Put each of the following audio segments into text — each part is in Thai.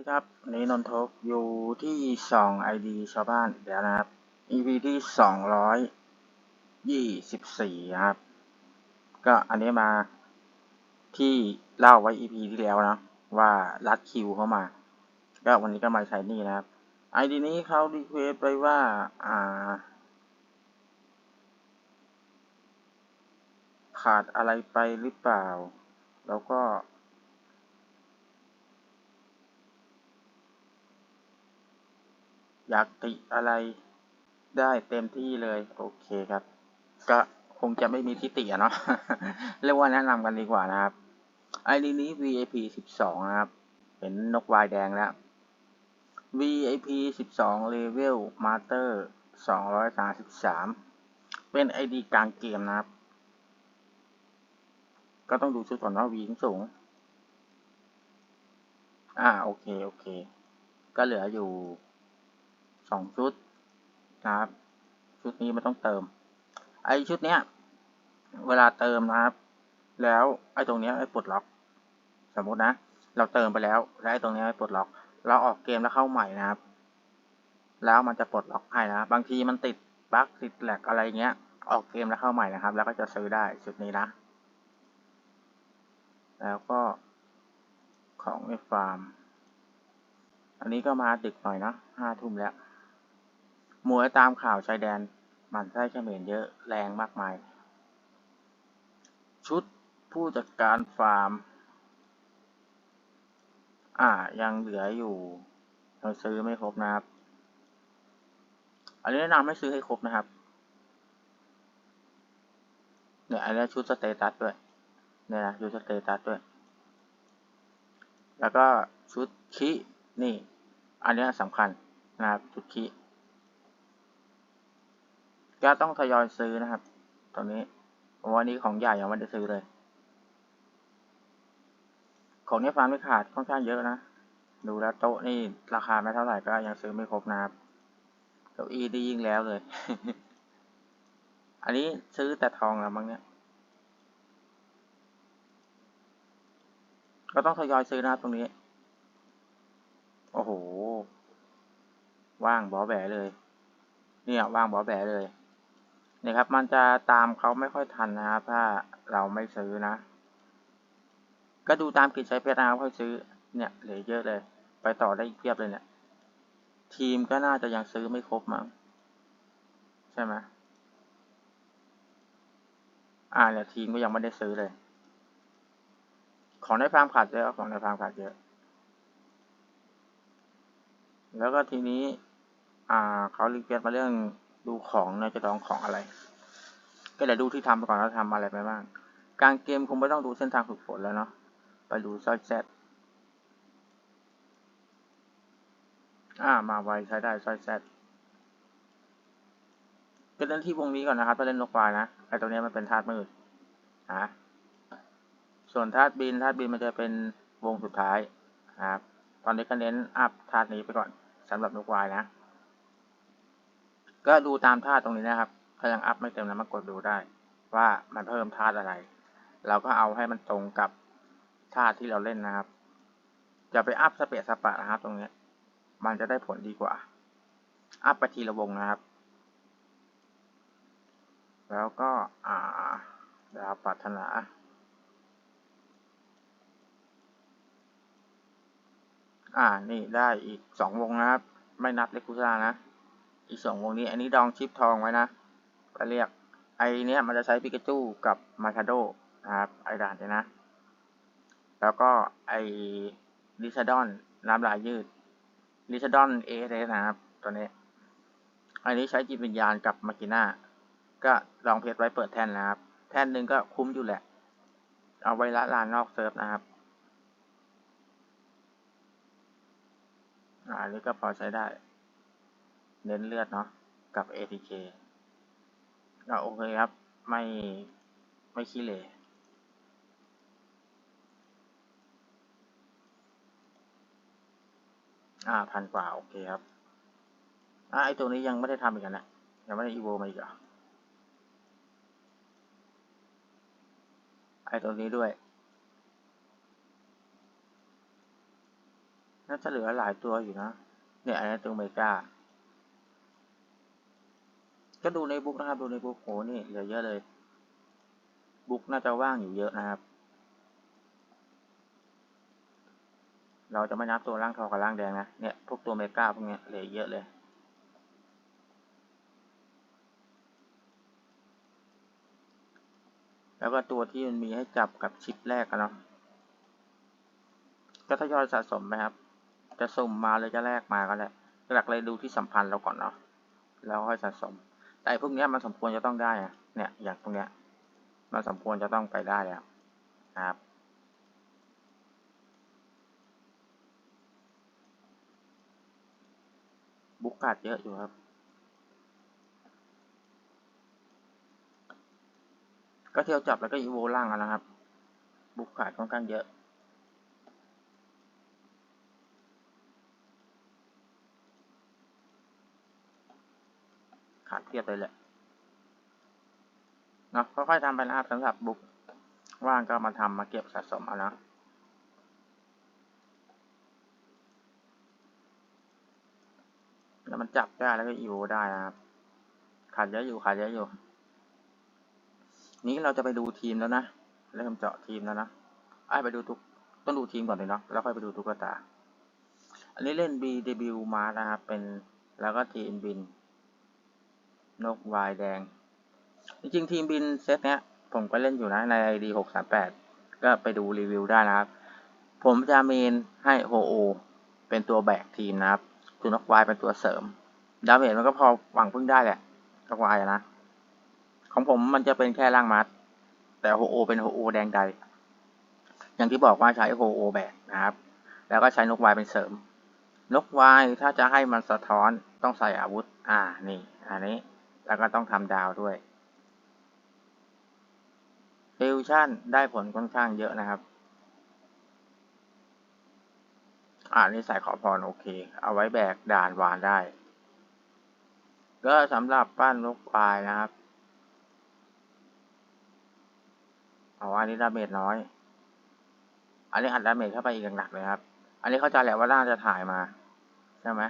สวัสดีครับวันนี้นนทกอยู่ที่สองไอดีชาวบ้านอีกแล้วนะครับ EP ที่สองร้อยยี่สิบสี่ครับ ก็อันนี้มาที่เล่าไว้ EP ที่แล้วนะ ว่ารัดคิวเข้ามา ก็วันนี้ก็มาใช้นี่นะครับไอดีนี้เขารีเควสไปว่า อ่า ขาดอะไรไปหรือเปล่า แล้วก็ อยากติอะไรได้เต็มที่เลย โอเคครับ ก็คงจะไม่มีที่ติอะเนาะเรียกว่าแนะนำกันดีกว่านะครับ ID นี้ VIP 12 นะครับเห็นนกวายแดงแล้ว VIP 12 Level Master 233 เป็น ID กลางเกมนะครับ ก็ต้องดูชุดก่อนว่า V สูง อ่า โอเค โอเค ก็เหลืออยู่ สองชุดนะครับ ชุดนี้มันต้องเติม ไอชุดเนี้ย เวลาเติมนะครับ แล้วไอตรงเนี้ยไอปลดล็อก สมมตินะ เราเติมไปแล้วแล้วไอตรงเนี้ยไอปลดล็อก เราออกเกมแล้วเข้าใหม่นะครับ แล้วมันจะปลดล็อกให้นะบางทีมันติดบั๊กติดแหลกอะไรเงี้ย ออกเกมแล้วเข้าใหม่นะครับ แล้วก็จะซื้อได้ชุดนี้นะ แล้วก็ของในฟาร์ม อันนี้ก็มาดึกหน่อยนะห้าทุ่มแล้ว มวยตามข่าวชายแดนหมันไส้เขมรเยอะแรงมากมาย ชุดผู้จัดการฟาร์ม อ่ายังเหลืออยู่ เราซื้อไม่ครบนะครับ อันนี้แนะนำให้ซื้อให้ครบนะครับ เนี่ยอันนี้ชุดสเตตัสด้วย เนี่ยนะชุดสเตตัสด้วย แล้วก็ชุดคินี่ อันนี้สำคัญนะครับชุดคิ ก็ต้องทยอยซื้อนะครับ ตอนนี้วันนี้ของใหญ่ยังไม่ได้ซื้อเลย ของนี้ฟาร์มไม่ขาดค่อนข้างเยอะนะ ดูแล้วโต๊ะนี่ราคาไม่เท่าไหร่ก็ยังซื้อไม่ครบนะครับเก้าอี้ดียิ่งแล้วเลย อันนี้ซื้อแต่ทองแล้วมั้งเนี่ย ก็ต้องทยอยซื้อนะครับตรงนี้ โอ้โห ว่างบอแบเลย เนี่ยว่างบอแบเลย นี่ครับ มันจะตามเขาไม่ค่อยทันนะครับถ้าเราไม่ซื้อนะ ก็ดูตามกิจใช้เพชรนะครับค่อยซื้อเนี่ยเหลือเยอะเลย ไปต่อได้อีกเพียบเลยเนี่ย ทีมก็น่าจะยังซื้อไม่ครบมั้งใช่ไหมอ่าเนี่ยทีมก็ยังไม่ได้ซื้อเลย ของในฟาร์มขาดเยอะของในฟาร์มขาดเยอะ แล้วก็ทีนี้ อ่าเขารีเควสมาเรื่อง ดูของนยจะลองของอะไร ก็เดี๋ยวดูที่ทำไปก่อนว่าทำอะไรไปบ้างกลางเกมคงไม่ต้องดูเส้นทางฝึกฝนแล้วเนาะไปดูซอยแซดอ่ามาไวใช้ได้ซอยแซดก็เล่นที่วงนี้ก่อนนะครับไปเล่นนกวายนะไอตัวนี้มันเป็นธาตุมืดฮะส่วนธาตุบินธาตุบินมันจะเป็นวงสุดท้ายนะครับตอนนี้ก็เน้นอัพธาตุนี้ไปก่อนสำหรับนกวายนะ ก็ดูตามธาตุตรงนี้นะครับ ถ้ายังอัพไม่เต็มแล้วมากดดูได้ ว่ามันเพิ่มธาตุอะไร เราก็เอาให้มันตรงกับธาตุที่เราเล่นนะครับอย่าไปอัพสเปซสปะนะครับ ตรงนี้ มันจะได้ผลดีกว่า อัพไปทีละวงนะครับ แล้วก็อ่าดาวปรารถนาอ่า นี่ได้อีกสองวงนะครับ ไม่นับเลกุซ่านะ อีกสองวงนี้ อันนี้ดองชิปทองไว้นะ ก็เรียกไอเนี้ยมันจะใช้ปิกาจูกับมาคาโดนะครับไอด่านเนี่ยนะ แล้วก็ไอลิซาดอนน้ำลายยืดลิซาดอนเอเนะครับ ตัวนี้ อันนี้ใช้จิตวิญญาณกับมากิน่าก็ลองเพจไว้เปิดแท่นนะครับ แท่นหนึ่งก็คุ้มอยู่แหละ เอาไว้ละลานนอกเซิร์ฟนะครับอันนี้ก็พอใช้ได้ เน้นเลือดเนาะกับ ATK ก็โอเคครับ ไม่ไม่ขี้เหร่อ่าพันกว่า โอเคครับอ่าไอตัวนี้ยังไม่ได้ทำอีกนะยังไม่ได้อีโวมาอีกอะไอตัวนี้ด้วย น่าจะเหลือหลายตัวอยู่นะ เนี่ยไอตัวเมกา ก็ดูในบุ๊กนะครับ ดูในบุ๊กโหนี่เหลือเยอะเลย บุ๊กน่าจะว่างอยู่เยอะนะครับ เราจะไม่นับตัวร่างทองกับร่างแดงนะ เนี่ยพวกตัวเมกาพวกเนี้ยเหลือเยอะเลยแล้วก็ตัวที่มันมีให้จับกับชิปแรกกันเนาะก็ทยอยสะสมไปครับ จะสุ่มมาเลยจะแลกมาก็แหละหลักเลยดูที่สัมพันธ์เราก่อนเนาะแล้วค่อยสะสม แต่พวกเนี้ยมันสมควรจะต้องได้อะเนี่ยอย่างตรงเนี้ยมันสมควรจะต้องไปได้แล้วนะครับบุกขาดเยอะอยู่ครับ ก็เที่ยวจับแล้วก็อีโวล่างกันนะครับ บุกขาดค่อนข้างเยอะาดเทียบเลยแหละเนาะค่อยๆทำไปนะครับสำหรับบุกว่างก็มาทำมาเก็บสะสมเอานะแล้วมันจับได้แล้วก็อีโวได้นะครับขาดเยอะอยู่ขาดเยอะอยู่ นี้เราจะไปดูทีมแล้วนะเริ่มเจาะทีมแล้วนะไอ้ไปดูทุกต้องดูทีมก่อนเลยเนาะแล้วค่อยไปดูตุ๊กตา อันนี้เล่น BW มานะครับเป็นแล้วก็ทีมบิน นกวายแดง จริงๆทีมบินเซตเนี้ย ผมก็เล่นอยู่นะใน ID หกสามแปดก็ไปดูรีวิวได้นะครับ ผมจะเมนให้โฮโอเป็นตัวแบกทีมนะครับตัวนกวายเป็นตัวเสริม ดาเมจมันก็พอหวังพึ่งได้แหละนกวายนะ ของผมมันจะเป็นแค่ร่างมัด แต่โฮโอเป็นโฮโอแดงใด อย่างที่บอกว่าใช้โฮโอแบกนะครับ แล้วก็ใช้นกวายเป็นเสริมนกวายถ้าจะให้มันสะท้อนต้องใส่อาวุธ อ่า นี่ อันนี้ แล้วก็ต้องทำดาวด้วยฟิวชั่นได้ผลค่อนข้างเยอะนะครับ อ่านี่ใส่ขอพรโอเค เอาไว้แบกด่านวานได้ ก็สำหรับปั้นนกควายนะครับเอาอันนี้ดาเมจน้อย อันนี้อัดดาเมจเข้าไปอีกหนักเลยครับ อันนี้เข้าใจแหละว่าน่าจะถ่ายมา ใช่ไหม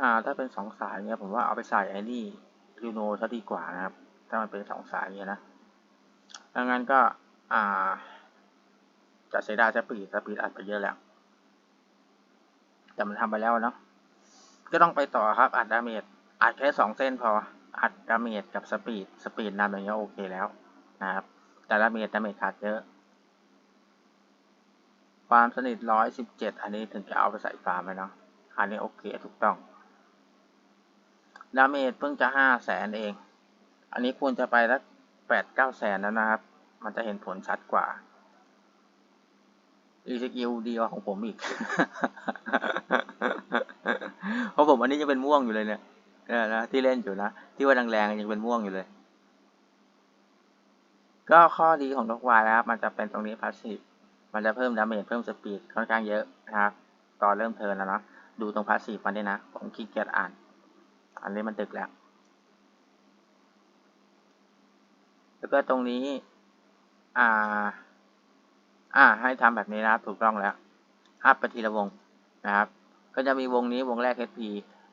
อ่า ถ้าเป็นสองสายเนี่ยผมว่าเอาไปใส่ไอ้นี่ยูโนซะดีกว่านะครับ ถ้ามันเป็นสองสายเนี่ยนะดังนั้นก็อ่าจะเสียดายสปีดสปีดอัดไปเยอะแล้ว แต่มันทำไปแล้วเนาะก็ต้องไปต่อครับอัดดาเมจอัดแค่สองเส้นพออัดดาเมจกับสปีดสปีดนำอย่างเงี้ยโอเคแล้วนะครับ แต่ดาเมจดาเมจขาดเยอะ ความสนิทร้อยสิบเจ็ดอันนี้ถึงจะเอาไปใส่ฟาร์มไหมเนาะอันนี้โอเคถูกต้อง ดาเมจเพิ่งจะห้าแสนเอง อันนี้ควรจะไปสักแปดเก้าแสนแล้วนะครับ มันจะเห็นผลชัดกว่ารีสกิลดีกว่าของผมอีก เพราะผมอันนี้ยังเป็นม่วงอยู่เลยเนี่ยเนี่ยนะที่เล่นอยู่นะ ที่ว่าแรงๆยังเป็นม่วงอยู่เลย ก็ข้อดีของนกวายนะครับ มันจะเป็นตรงนี้พาสซีฟมันจะเพิ่มดาเมจเพิ่มสปีดค่อนข้างเยอะนะครับ ตอนเริ่มเทิร์นแล้วเนาะดูตรงพาสซีฟมันด้วยนะ ผมขี้เกียจอ่าน อันนี้มันตึกแล้ว แล้วก็ตรงนี้ อ่า อ่า ให้ทำแบบนี้นะครับ ถูกต้องแล้วอัพไปทีละวงนะครับ ก็จะมีวงนี้วงแรก HP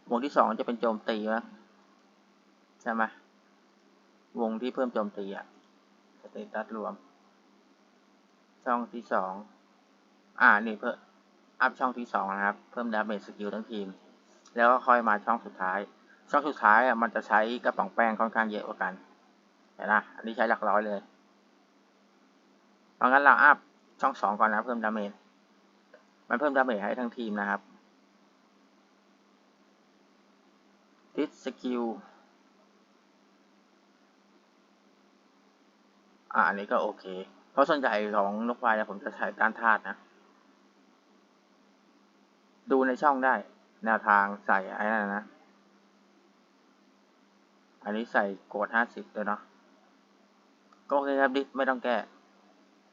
วงที่สองจะเป็นโจมตีวะใช่ไหมวงที่เพิ่มโจมตีอะสเตตัสรวม ช่องที่สองอ่า นี่เพิ่มอัพช่องที่สองนะครับ เพิ่มดาเมจสกิลทั้งทีม แล้วก็ค่อยมาช่องสุดท้าย ช่องสุดท้ายอะมันจะใช้กระป๋องแป้งค่อนข้างเยอะกว่ากันเห็นนะอันนี้ใช้หลักร้อยเลยเพราะงั้นเราอัพช่องสองก่อนนะเพิ่มดาเมจมันเพิ่มดาเมจให้ทั้งทีมนะครับทิสสกิลอ่าอันนี้ก็โอเค เพราะส่วนใหญ่ของนกวายผมจะใช้ต้านธาตุนะ ดูในช่องได้ แนวทางใส่ไอ้นั่นนะ อันนี้ใส่โกดห้าสิบเลยเนาะก็โอเคครับดิสไม่ต้องแก้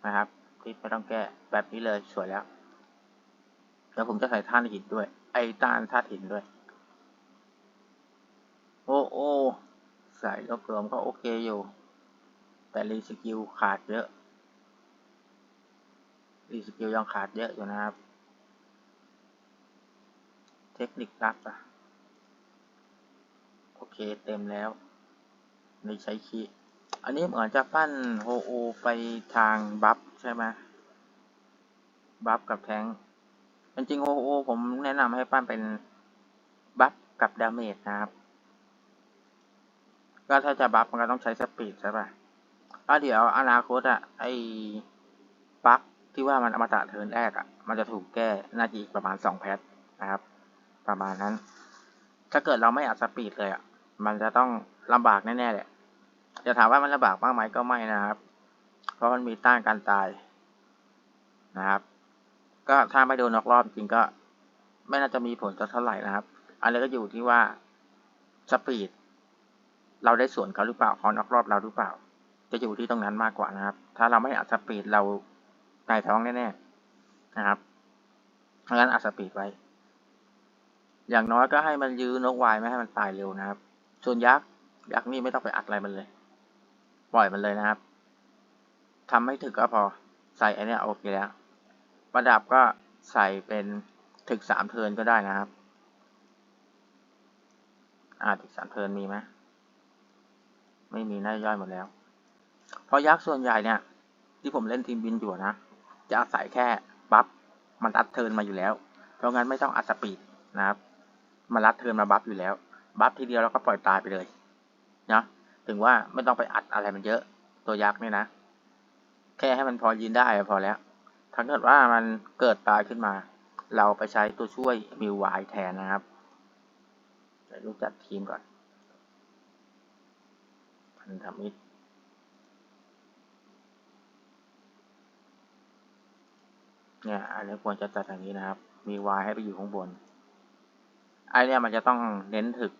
นะครับดิสไม่ต้องแก้แบบนี้เลยสวยแล้วแล้วผมจะใส่ท่านหินด้วย ไอ้ต้านธาตหินด้วย โอ้โอ้ใส่รวบรวมก็โอเคอยู่แแต่รีสกิลขาดเยอะรีสกิลยังขาดเยอะอยู่นะครับ เทคนิคลับอะโอเคเต็มแล้ว นี่ใช้คีอันนี้เหมือนจะปั้นโฮโอไปทางบัฟใช่ไหมบัฟกับแทงจริงโฮโอผมแนะนำให้ปั้นเป็นบัฟกับดาเมจนะครับ ก็ถ้าจะบัฟมันก็ต้องใช้สปีดใช่ป่ะอะเดี๋ยวอนาคตอะไอ้บัฟที่ว่ามันอมตะเทินแรกอะ มันจะถูกแก้น่าจะอีกประมาณสองแพทนะครับ ประมาณนั้น ถ้าเกิดเราไม่อัดสปีดเลยอะ มันจะต้องลำบากแน่ๆแหละ จะถามว่ามันลำบากมากไหมก็ไม่นะครับ เพราะมันมีต้านการตายนะครับ ก็ถ้าไม่โดนนอกรอบจริงก็ ไม่น่าจะมีผลเท่าไหร่นะครับ อันนี้ก็อยู่ที่ว่าสปีดเราได้ส่วนเขาหรือเปล่าเขานอกรอบเราหรือเปล่า จะอยู่ที่ตรงนั้นมากกว่านะครับ ถ้าเราไม่อัดสปีดเราไก่ท้องแน่ๆนะครับเพราะงั้นอัดสปีดไว้ อย่างน้อยก็ให้มันยื้อนกวายไม่ให้มันตายเร็วนะครับ ส่วนยักษ์ยักษ์นี่ไม่ต้องไปอัดอะไรมันเลย ล่อยมันเลยนะครับทำให้ถึกก็พอใส่อันนี้โอเคแล้ว ประดับก็ใส่เป็นถึกสามเทินก็ได้นะครับ อ่าถึกสามเทินมีไหมไม่มีน่าย่อยหมดแล้ว เพราะยักษ์ส่วนใหญ่เนี่ย ที่ผมเล่นทีมบินอยู่นะ จะอาศัยแค่บัฟมันอัดเทินมาอยู่แล้ว เพราะงั้นไม่ต้องอัดสปีดนะครับ มันรัดเทินมาบัฟอยู่แล้ว บัฟทีเดียวแล้วก็ปล่อยตายไปเลย เนาะ ถึงว่าไม่ต้องไปอัดอะไรมันเยอะ ตัวยักษ์เนี่ยนะ แค่ให้มันพอยืนได้พอแล้ว ถ้าเกิดว่ามันเกิดตายขึ้นมา เราไปใช้ตัวช่วยมิวไวแทนนะครับเดี๋ยวดูจัดทีมก่อน พันธมิตรเนี่ยอันนี้ควรจะจัดอย่างนี้นะครับ มีวายให้ไปอยู่ข้างบน ไอเนี่ยมันจะต้องเน้นถึก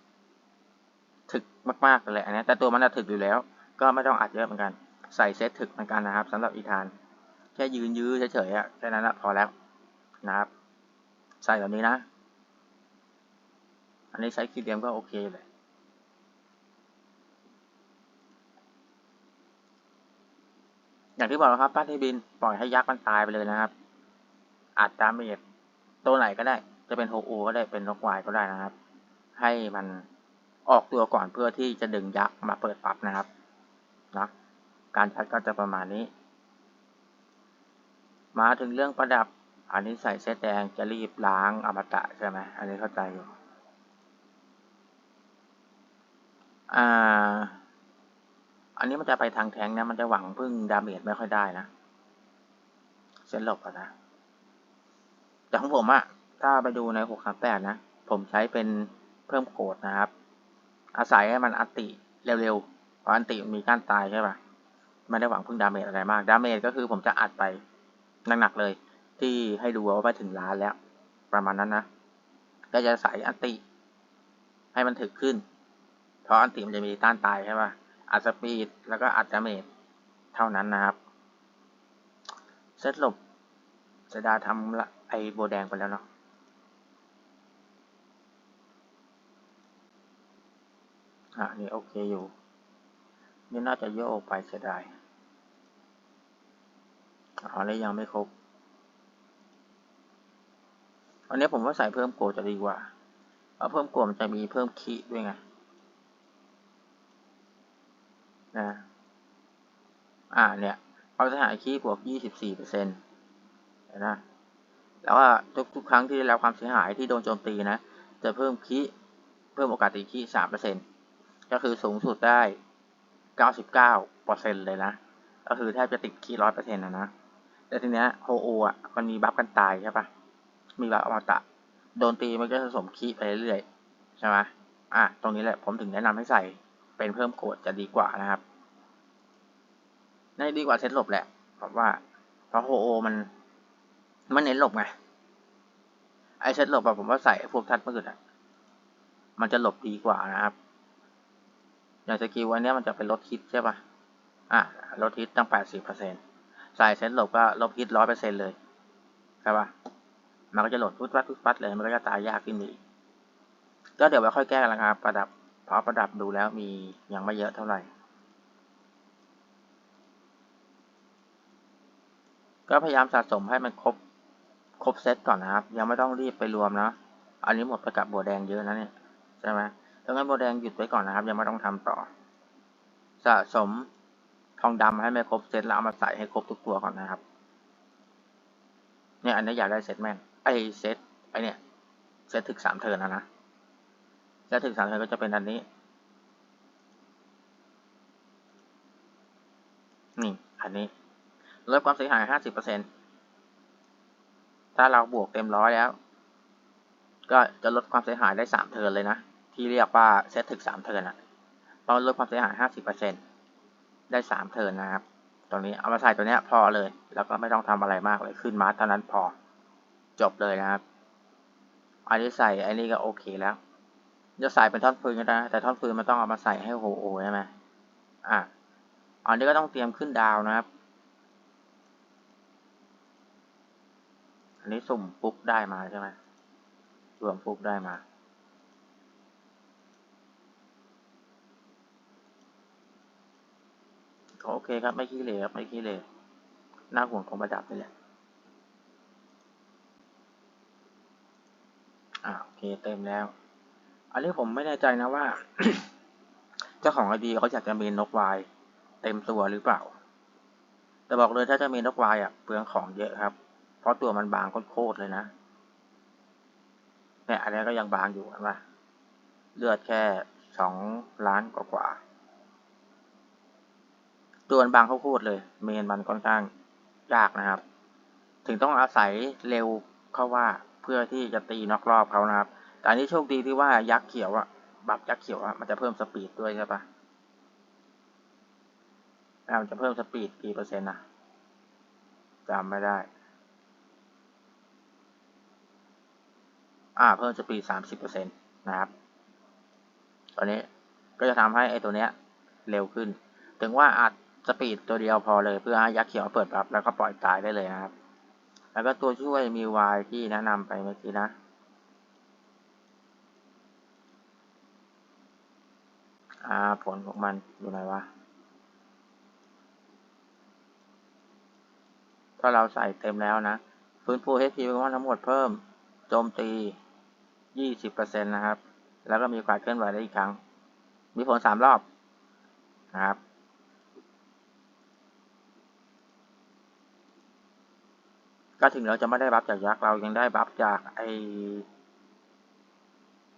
ถึกมากๆเลยอันนี้แต่ตัวมันจะถึกอยู่แล้ว ก็ไม่ต้องอัดเยอะเหมือนกัน ใส่เซตถึกเหมือนกันนะครับสำหรับอีธาน แค่ยืนยื้อเฉยๆแค่นั้นละพอแล้วนะครับ ใส่แบบนี้นะ อันนี้ใช้คีเดียมก็โอเคเลยอย่างที่บอกแล้วครับป้าที่บินปล่อยให้ยักษ์มันตายไปเลยนะครับอัดดาเมจตัวไหนก็ได้ จะเป็นโฮโอก็ได้เป็นนกวายก็ได้นะครับ ให้มัน ออกตัวก่อนเพื่อที่จะดึงยักษ์มาเปิดปรับนะครับนะการชัดก็จะประมาณนี้ มาถึงเรื่องประดับ อันนี้ใส่เซตแดงจะรีบล้างอมตะใช่ไหมอันนี้เข้าใจอยู่อ่า อันนี้มันจะไปทางแทงนะ มันจะหวังพึ่งดาเมจไม่ค่อยได้นะ เส้นหลบอะนะ แต่ของผมอะถ้าไปดูในหกสามแปดนะ ผมใช้เป็นเพิ่มโกดนะครับ อาศัยให้มันอันติเร็วๆ เพราะอันติมีกานตายใช่ปะไม่ได้หวังพึ่งดาเมจอะไรมาก ดาเมจก็คือผมจะอัดไปหนักๆเลย ที่ให้ดูว่าไปถึงล้านแล้ว ประมาณนั้นนะ ก็จะใส่อันติ ให้มันถึกขึ้น เพราะอันติมันจะมีต้านตายใช่ปะอัดสปีดแล้วก็อัดดาเมจเท่านั้นนะครับ เซตหลบเสดาทำไอโบแดงไปแล้วเนาะ อะนี่โอเคอยู่ นี่น่าจะโยกไปเสียดายอ๋อแล้ยังไม่ครบอันนี้ผมว่าใส่เพิ่มโกจะดีกว่าเพราะเพิ่มโกมันจะมีเพิ่มคีด้วยไงนะอ่าเนี่ย เอาสหายคีบวกยี่สิบสี่เปอร์เซ็นต์นะแล้วว่าทุกทุกครั้งที่ได้รับความเสียหายที่โดนโจมตีนะ จะเพิ่มคีเพิ่มโอกาสตีคีสามเปอร์เซ็นต์ ก็คือสูงสุดได้เก้าสิบเก้าเปอร์เซ็นต์เลยนะ ก็คือแทบจะติดคีร้อยเปอร์เซ็นต์นะนะ แต่ทีเนี้ยโฮโออะมันมีบัฟกันตายใช่ปะมีบัฟอมตะ โดนตีมันก็ผสมคีไปเรื่อยๆใช่ไหมอะ ตรงนี้แหละผมถึงแนะนำให้ใส่เป็นเพิ่มโกดจะดีกว่านะครับน่าดีกว่าเซตหลบแหละผมว่าเพราะโฮโอมัน มันเน้นหลบไงไอเซตหลบอะผมว่าใส่พวกทัดมืดอะมันจะหลบดีกว่านะครับ อย่างสกิลวันนี้มันจะเป็นลดฮิตใช่ปะอะลดฮิตตั้งแปดสิบเปอร์เซ็นใส่เซตหลบก็ลบฮิตร้อยเปอร์เซ็นเลยใช่ปะมันก็จะหลดพุดปัดพุดปัดเลย มันก็จะตายยากขึ้นอีก ก็เดี๋ยวไว้ค่อยแก้กันละครับ ประดับเพราะประดับดูแล้วมียังไม่เยอะเท่าไหร่ ก็พยายามสะสมให้มันครบ ครบเซตก่อนนะครับ ยังไม่ต้องรีบไปรวมนะ อันนี้หมดไปกับบัวแดงเยอะนะเนี่ย ใช่ไหม ดังนั้นบัวแดงหยุดไว้ก่อนนะครับ ยังไม่ต้องทำต่อ สะสมทองดำให้ไม่ครบเซตแล้วเอามาใส่ให้ครบทุกตัวก่อนนะครับ เนี่ยอันนี้อยากได้เซตแม่งไอเซตไอเนี่ยเซตถึกสามเทินนะนะเซตถึกสามเทินก็จะเป็นอันนี้ นี่ อันนี้ลดความเสียหายห้าสิบเปอร์เซ็นถ้าเราบวกเต็มร้อยแล้ว ก็จะลดความเสียหายได้สามเทินเลยนะ ที่เรียกว่าเซตถึกสามเทิร์นอะเราลดความเสียหายห้าสิบเปอร์เซ็นได้สามเทิร์นนะครับตรงนี้เอามาใส่ตัวเนี้ยพอเลย แล้วก็ไม่ต้องทำอะไรมากเลยขึ้นมาเท่านั้นพอจบเลยนะครับ อันนี้ใส่อันนี้ก็โอเคแล้ว จะใส่เป็นท่อนฟืนก็ได้แต่ท่อนฟืนมันต้องเอามาใส่ให้โหโอใช่ไหมอะอันนี้ก็ต้องเตรียมขึ้นดาวนะครับ อันนี้สุ่มปุ๊บได้มาใช่ไหมรวมปุ๊บได้มา โอเคครับ ไม่ขี้เหร่ครับ ไม่ขี้เหร่หน้าห่วงของประดับนี่แหละอ่าโอเคเต็มแล้ว อันนี้ผมไม่แน่ใจนะว่า เจ้าของไอดีเขาอยากจะมีนกวายเต็มตัวหรือเปล่า แต่บอกเลยถ้าจะมีนกวายอะเปลืองของเยอะครับ เพราะตัวมันบางโคตรเลยนะเนี่ยอันนี้ก็ยังบางอยู่นะเลือดแค่สองล้านกว่าๆ ตัวมันบางโคตรเลย เมนมันค่อนข้างยากนะครับ ถึงต้องอาศัยเร็วเข้าว่าเพื่อที่จะตีนอกรอบเขานะครับ แต่อันนี้โชคดีที่ว่ายักษ์เขียวอะบับยักษ์เขียวอะมันจะเพิ่มสปีดด้วยใช่ปะอ่ามันจะเพิ่มสปีดกี่เปอร์เซ็นต์นะจำไม่ได้ อ่า เพิ่มสปีดสามสิบเปอร์เซ็นต์นะครับ ตอนนี้ก็จะทำให้ไอ้ตัวเนี้ยเร็วขึ้น ถึงว่าอาจ สปีดตัวเดียวพอเลยเพื่อให้ยักษ์เขียวเปิดรับแล้วก็ปล่อยตายได้เลยนะครับ แล้วก็ตัวช่วยมีวายที่แนะนำไปเมื่อกี้นะอ่าผลของมันอยู่ไหนวะถ้าเราใส่เต็มแล้วนะ ฟื้นฟู HP เป็นว่าทั้งหมดเพิ่มโจมตี 20%นะครับ แล้วก็มีการเคลื่อนไหวได้อีกครั้ง มีผลสามรอบนะครับ ก็ถึงเราจะไม่ได้บัฟจากยักษ์เรายังได้บัฟจากไอ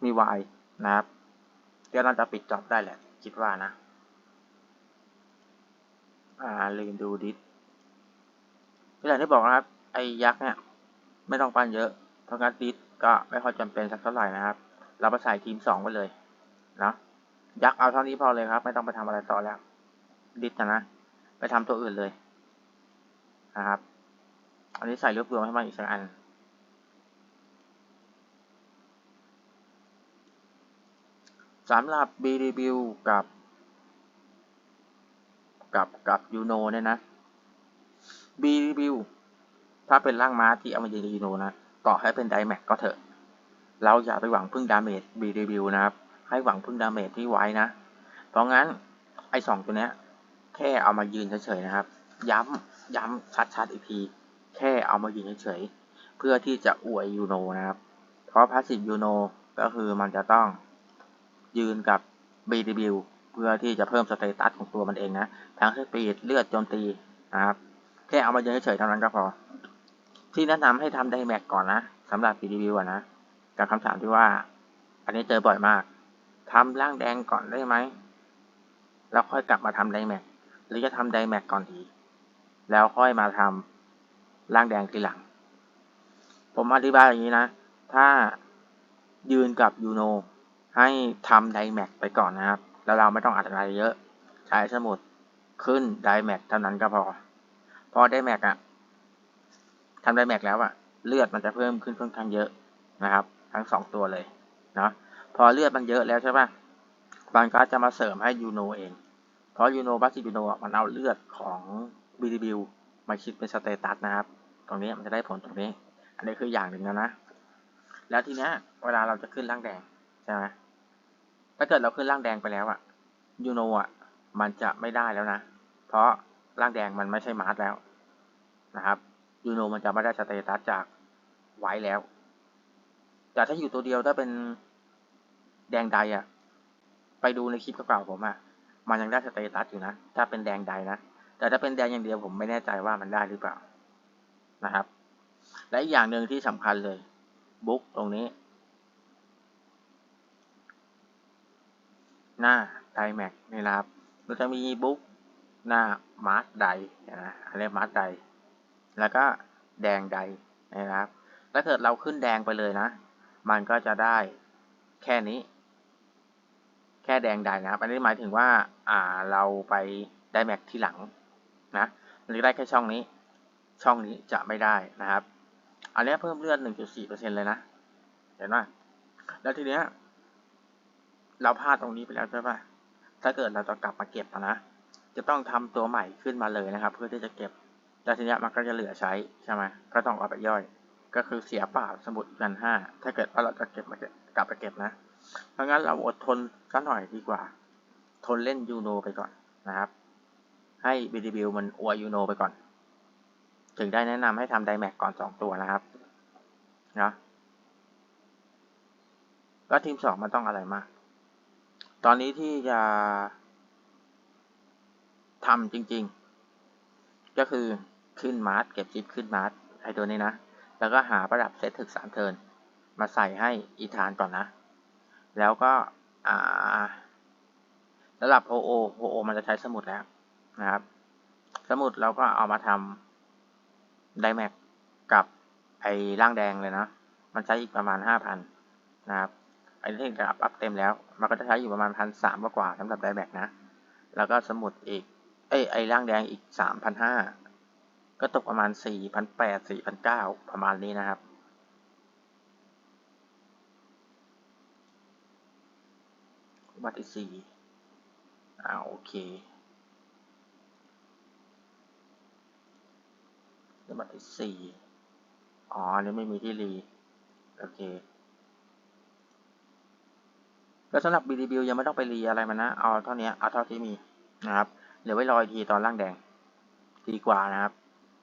มีวายนะครับเดี๋ยวเราจะปิดจอบได้แหละ คิดว่านะ อ่าลืมดูดิสอย่างที่บอกนะครับ ไอ้ยักษ์เนี่ย ไม่ต้องปั้นเยอะเพราะงั้นดิสก็ไม่ค่อยจำเป็นสักเท่าไหร่นะครับ เราไปใส่ทีมสองไปเลยนะยักษ์เอาเท่านี้พอเลยครับ ไม่ต้องไปทำอะไรต่อแล้ว ดิสนะ ไปทำตัวอื่นเลยนะครับ อันนี้ใส่รวบรวมให้มันอีกสักอันสำหรับ b d b กับ กับกับยูโนเนี่ยนะ b d b ถ้าเป็นร่างม้าที่เอามายืนยูโนนะ ต่อให้เป็นไดแม็กก็เถอะ เราอย่าไปหวังพึ่งดาเมจ b d b นะครับ ให้หวังพึ่งดาเมจที่ไว้นะ เพราะงั้นไอ้สองตัวเนี้ยแค่เอามายืนเฉยๆนะครับ ย้ำย้ำชัดๆอีกที แค่เอามายืนเฉยๆเพื่อที่จะอวยยูโนนะครับ เพราะพาสซีฟยูโนก็คือมันจะต้องยืนกับ BDB เพื่อที่จะเพิ่มสเตตัสของตัวมันเองนะทั้งสปีดเลือดโจมตีนะครับ แค่เอามายืนเฉยๆเท่านั้นก็พอ ที่แนะนำให้ทำไดแม็กก่อนนะสำหรับ BDB อะนะกับคำถามที่ว่า อันนี้เจอบ่อยมากทำร่างแดงก่อนได้ไหม แล้วค่อยกลับมาทำไดแม็ก หรือจะทำไดแม็กก่อนดี แล้วค่อยมาทำ ร่างแดงทีหลัง ผมอธิบายอย่างนี้นะ ถ้ายืนกับยูโนให้ทำไดแม็กไปก่อนนะครับ แล้วเราไม่ต้องอัดอะไรเยอะ ใช้สมุดขึ้นไดแม็กเท่านั้นก็พอ พอไดแม็กอะทำไดแม็กแล้วอะเลือดมันจะเพิ่มขึ้นค่อนข้างเยอะนะครับ ทั้งสองตัวเลยเนาะพอเลือดมันเยอะแล้วใช่ปะมันก็จะมาเสริมให้ยูโนเอง เพราะยูโนบัสซิยูโนมันเอาเลือดของบีดีบิวมาคิดเป็นสเตตัสนะครับ ตรงนี้มันจะได้ผลตรงนี้ อันนี้คืออย่างหนึ่งนะนะ แล้วทีเนี้ย เวลาเราจะขึ้นร่างแดงใช่ไหมถ้าเกิดเราขึ้นร่างแดงไปแล้วอะยูโนอะมันจะไม่ได้แล้วนะ เพราะร่างแดงมันไม่ใช่มาร์สแล้วนะครับยูโนมันจะไม่ได้สเตตัสจากไว้แล้ว แต่ถ้าอยู่ตัวเดียวถ้าเป็นแดงใดอะไปดูในคลิปเก่าๆผมอะมันยังได้สเตตัสอยู่นะ ถ้าเป็นแดงใดนะ แต่ถ้าเป็นแดงอย่างเดียวผมไม่แน่ใจว่ามันได้หรือเปล่า นะครับ และอีกอย่างหนึ่งที่สำคัญเลยบุ๊กตรงนี้ หน้าไดแม็กนี่นะครับมันจะมีบุ๊กหน้ามาร์สไดนะอะไรมาร์สไดแล้วก็แดงใดนะครับ ถ้าเกิดเราขึ้นแดงไปเลยนะ มันก็จะได้แค่นี้ แค่แดงใดนะครับ อันนี้หมายถึงว่า อ่าเราไปได้แม็กที่หลังนะมันจะได้แค่ช่องนี้ ช่องนี้จะไม่ได้นะครับ อันนี้เพิ่มเลือด 1.4%เลยนะ เห็นไหมแล้วทีเนี้ย เราพลาดตรงนี้ไปแล้วใช่ปะถ้าเกิดเราจะกลับมาเก็บนะ จะต้องทำตัวใหม่ขึ้นมาเลยนะครับ เพื่อที่จะเก็บแต่ทีเนี้ยมันก็จะเหลือใช้ใช่ไหมก็ต้องเอาไปย่อย ก็คือเสียเปล่าสมุดกันห้า ถ้าเกิดว่าเราจะเก็บมาเก็บกลับไปเก็บนะ เพราะงั้นเราอดทนสักหน่อยดีกว่า ทนเล่นยูโนไปก่อนนะครับ ให้บีดีบิลมันอวยยูโนไปก่อน ถึงได้แนะนำให้ทำไดแม็กก่อนสองตัวนะครับนะก็ทีมสองมันต้องอะไรมาก ตอนนี้ที่จะทำจริงๆ ก็คือขึ้นมาร์ทเก็บจิปขึ้นมาร์ทไอตัวนี้นะ แล้วก็หาประดับเซตถึกสามเทิร์นมาใส่ให้อีธานก่อนนะ แล้วก็ระดับโอโอโอโอมันจะใช้สมุดแล้วนะครับ สมุดเราก็เอามาทำ ไดแม็กกับไอ้ร่างแดงเลยนะ มันใช้อีกประมาณห้าพันนะครับ ไอ้ที่อัพอัพเต็มแล้ว มันก็จะใช้อยู่ประมาณพันสามกว่าสำหรับไดแม็กนะ แล้วก็สมุดอีก เอ้ไอ้ร่างแดงอีกสามพันห้าก็ตกประมาณสี่พันแปดสี่พันเก้าประมาณนี้นะครับบัตรที่สี่อ่าโอเค บัตรที่สี่อ๋อนนี้ไม่มีที่รี โอเค ก็สำหรับ b d b ยังไม่ต้องไปรีอะไรมันนะ เอาเท่านี้เอาเท่าที่มีนะครับเดี๋ยวไว้รออีกทีตอนล่างแดง ดีกว่านะครับ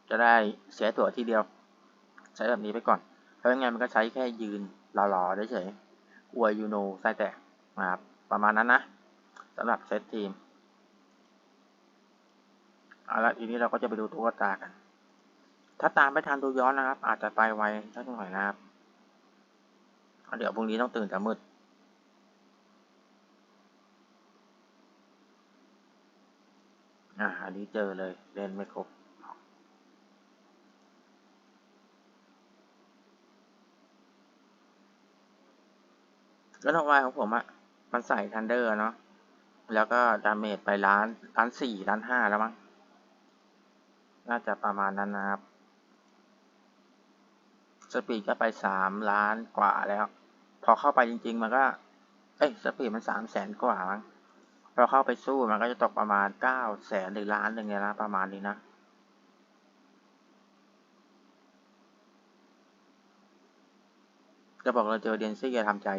จะได้เสียตัวทีเดียว ใช้แบบนี้ไปก่อน เพราะงั้นมันก็ใช้แค่ยืนรอๆได้เฉยอวยยูโนไส้แตกนะครับ ประมาณนั้นนะสำหรับเซตทีมเอาละทีนี้เราก็จะไปดูตัวตากัน ถ้าตามไม่ทันดูย้อนนะครับ อาจจะไปไวสักหน่อยนะครับ เดี๋ยวพรุ่งนี้ต้องตื่นแต่มืดอ่าอันนี้เจอเลยเล่นไม่ครบก็นอกวายของผมอะมันใส่ทันเดอร์เนาะแล้วก็ดาเมจไปล้านล้านสี่ล้านห้าแล้วมั้งน่าจะประมาณนั้นนะครับ สปีดก็ไปสามล้านกว่าแล้ว พอเข้าไปจริง ๆ มันก็ เอ้ยสปีดมันสามแสนกว่ามั้งพอเข้าไปสู้มันก็จะตกประมาณเก้าแสนหรือล้านหนึ่งเนี่ยนะประมาณนี้นะจะบอกเราเจอเดนซี่อย่าทำใจ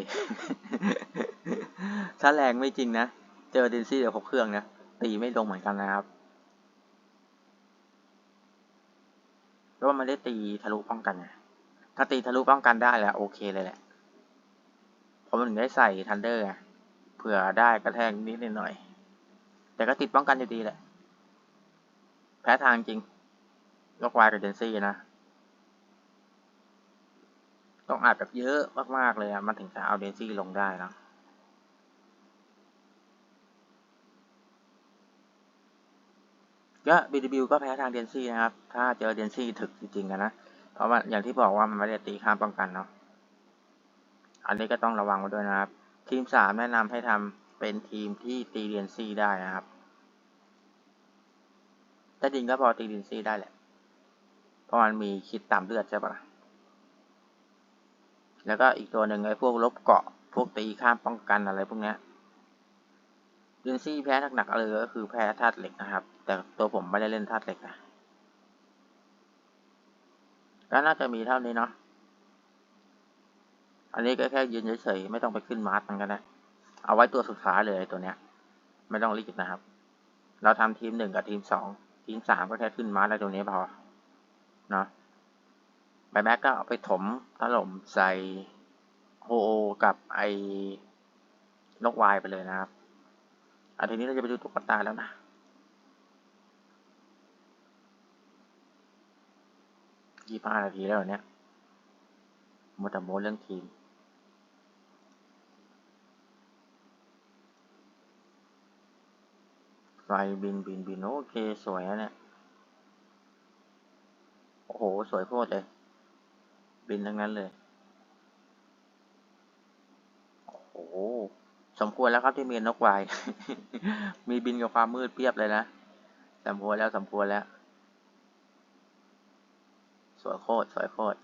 ถ้าแรงไม่จริงนะ เจอเดนซี่เดี๋ยวครบเครื่องนะ ตีไม่ลงเหมือนกันนะครับเพราะว่ามันได้ตีทะลุป้องกันไง ถ้าตีทะลุป้องกันได้แล้วโอเคเลยแหละผมถึงได้ใส่ทันเดอร์เผื่อได้กระแทกนิดหน่อย แต่ก็ติดป้องกันอยู่ดีแหละ แพ้ทางจริงยกวายกับเดนซี่นะ ต้องอาจแบบเยอะมากๆเลยอะมันถึงจะเอาเดนซี่ลงได้นะก็บีดบิวก็แพ้ทางเดนซี่นะครับ ถ้าเจอเดนซี่ถึกจริงๆนะ เพราะว่าอย่างที่บอกว่ามันไม่ได้ตีข้ามป้องกันเนาะ อันนี้ก็ต้องระวังไว้ด้วยนะครับ ทีมสามแนะนำให้ทำเป็นทีมที่ตีเดนซี่ได้นะครับถ้าจริงก็พอตีเดนซี่ได้แหละ เพราะมันมีคิดต่ำเลือดใช่ปะแล้วก็อีกตัวหนึ่งไอ้พวกลบเกาะ พวกตีข้ามป้องกันอะไรพวกเนี้ยเดนซี่แพ้หนักๆเลยก็คือแพ้ธาตุเหล็กนะครับ แต่ตัวผมไม่ได้เล่นธาตุเหล็กนะ ก็น่าจะมีเท่านี้เนาะ อันนี้ก็แค่ยืนเฉยๆไม่ต้องไปขึ้นมาร์ทมันก็ได้เอาไว้ตัวสุดท้ายเลยตัวเนี้ย ไม่ต้องรีบนะครับ เราทำทีมหนึ่งกับทีมสองทีมสามก็แค่ขึ้นมาร์ทแล้วตัวนี้พอ เนาะแบ็กก็เอาไปถมถล่มใส่โฮโอกับไอ้นกวายไปเลยนะครับอันทีนี้เราจะไปดูตุ๊กตาแล้วนะ ยี่ห้านาทีแล้วเนี่ยมดแต่โมดเรื่องทีม ไฟบินบินบิน โอเค สวยนะเนี่ย โอ้โห สวยโคตรเลย บินทั้งนั้นเลย โอ้โห สมควรแล้วครับที่มีนกวาย มีบินกับความมืดเพียบเลยนะ สมควรแล้ว สมควรแล้ว วยโคตรสวยโคตร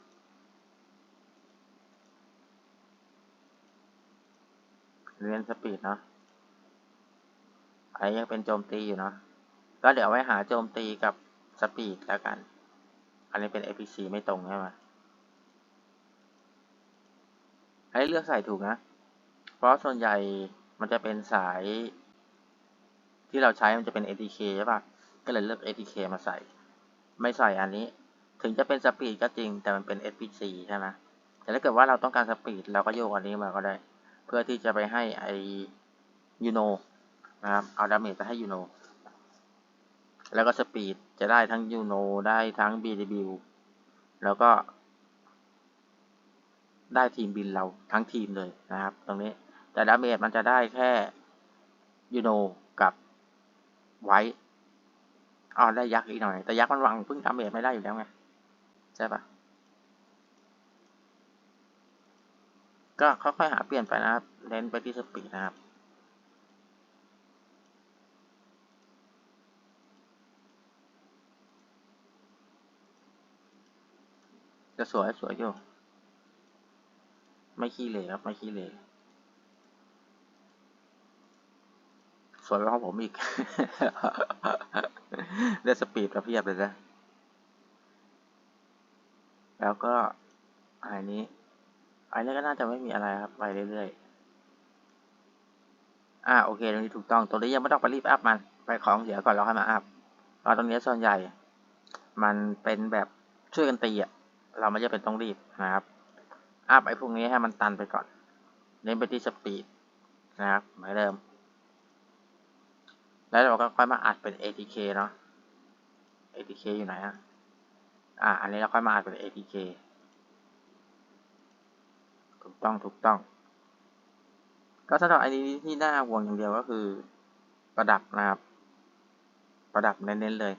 เรียนสปีดเนาะอันนี้ยังเป็นโจมตีอยู่เนาะก็เดี๋ยวไว้หาโจมตีกับสปีดแล้วกัน อันนี้เป็น APC ไม่ตรงใช่ไหมอันนี้เลือกใส่ถูกนะ เพราะส่วนใหญ่มันจะเป็นสาย ที่เราใช้มันจะเป็น ATK ใช่ปะก็เลยเลือก ATK มาใส่ ไม่ใส่อันนี้ ถึงจะเป็นสปีดก็จริงแต่มันเป็น SPC ใช่ไหมแต่ถ้าเกิดว่าเราต้องการสปีดเราก็โยกอันนี้มาก็ได้ เพื่อที่จะไปให้ไอยูโนนะครับเอาดาเมจไปให้ยูโนแล้วก็สปีดจะได้ทั้งยูโนได้ทั้ง BDB แล้วก็ ได้ทีมบินเราทั้งทีมเลยนะครับ ตรงนี้ แต่ดาเมจมันจะได้แค่ยูโนกับไว้อ๋อได้ยักษ์อีกหน่อย แต่ยักษ์มันวางพึ่งดาเมจไม่ได้อยู่แล้วไง ใช่ปะก็ค่อยๆหาเปลี่ยนไปนะครับ เน้นไปที่สปีดนะครับ จะสวยสวยอยู่ ไม่ขี้เหร่ครับ ไม่ขี้เหร่สวยกว่าของผมอีก ได้สปีดกระเพียบเลยนะ แล้วก็อันนี้อันนี้ก็น่าจะไม่มีอะไรครับไปเรื่อยๆ อ่าโอเคตรงนี้ถูกต้องตัวนี้ยังไม่ต้องไปรีบอัพมัน ไปของเสียก่อนแล้วค่อยมาอัพเพราะตรงนี้ส่วนใหญ่ มันเป็นแบบช่วยกันตีอะเราไม่จำเป็นต้องรีบนะครับอัพไอ้พวกนี้ให้มันตันไปก่อน เน้นไปที่สปีดนะครับเหมือนเดิม แล้วเราก็ค่อยมาอัดเป็น ATK เนาะ ATK อยู่ไหนอะ อ่า อันนี้เราค่อยมาอัดเป็น ATK ถูกต้องถูกต้อง ก็สำหรับอันนี้ที่น่าห่วงอย่างเดียวก็คือประดับนะครับ ประดับเน้นๆเลย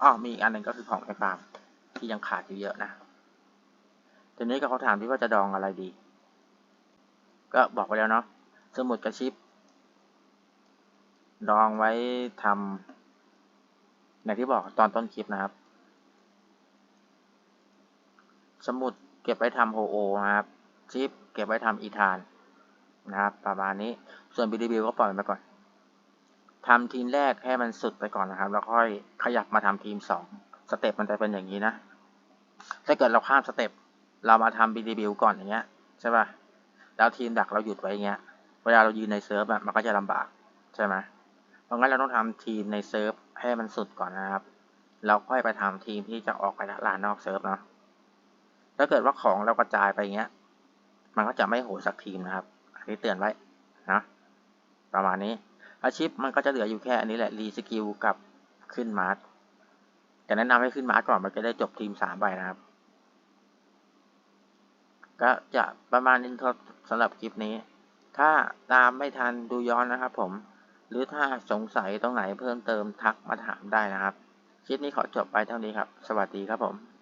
อ๋อมีอีกอันหนึ่งก็คือของไอ้ฟาร์มที่ยังขาดอยู่เยอะนะทีนี้ก็เขาถามที่ว่าจะดองอะไรดี ก็บอกไปแล้วเนาะสมุดกระชิบดองไว้ทำอย่างที่บอกตอนต้นคลิปนะครับ สมุดเก็บไว้ทำโฮโอนะครับ ชิปเก็บไว้ทำอีธานนะครับ ประมาณนี้ ส่วน BDB ก็ปล่อยไปก่อนทำทีมแรกให้มันสุดไปก่อนนะครับ แล้วค่อยขยับมาทำทีมสองสเต็ปมันจะเป็นอย่างนี้นะ ถ้าเกิดเราข้ามสเต็ปเรามาทำ BDB ก่อนอย่างเงี้ยใช่ป่ะ แล้วทีมดักเราหยุดไว้อย่างเงี้ย เวลาเรายืนในเซิร์ฟอะมันก็จะลำบากใช่ไหมเพราะงั้นเราต้องทำทีมในเซิร์ฟให้มันสุดก่อนนะครับ เราค่อยไปทำทีมที่จะออกไปลานนอกเซิร์ฟเนาะ ถ้าเกิดว่าของเรากระจายไปอย่างเงี้ย มันก็จะไม่โหดสักทีมนะครับอันนี้เตือนไว้นะประมาณนี้ อาชีพมันก็จะเหลืออยู่แค่อันนี้แหละรีสกิลกับขึ้นมาร์กแต่แนะนำให้ขึ้นมาร์กก่อนมันจะได้จบทีมสามใบนะครับ ก็จะประมาณนี้ครับสำหรับคลิปนี้ ถ้าตามไม่ทันดูย้อนนะครับ ผม หรือถ้าสงสัยตรงไหนเพิ่มเติมทักมาถามได้นะครับ คลิปนี้ขอจบไปเท่านี้ครับ สวัสดีครับผม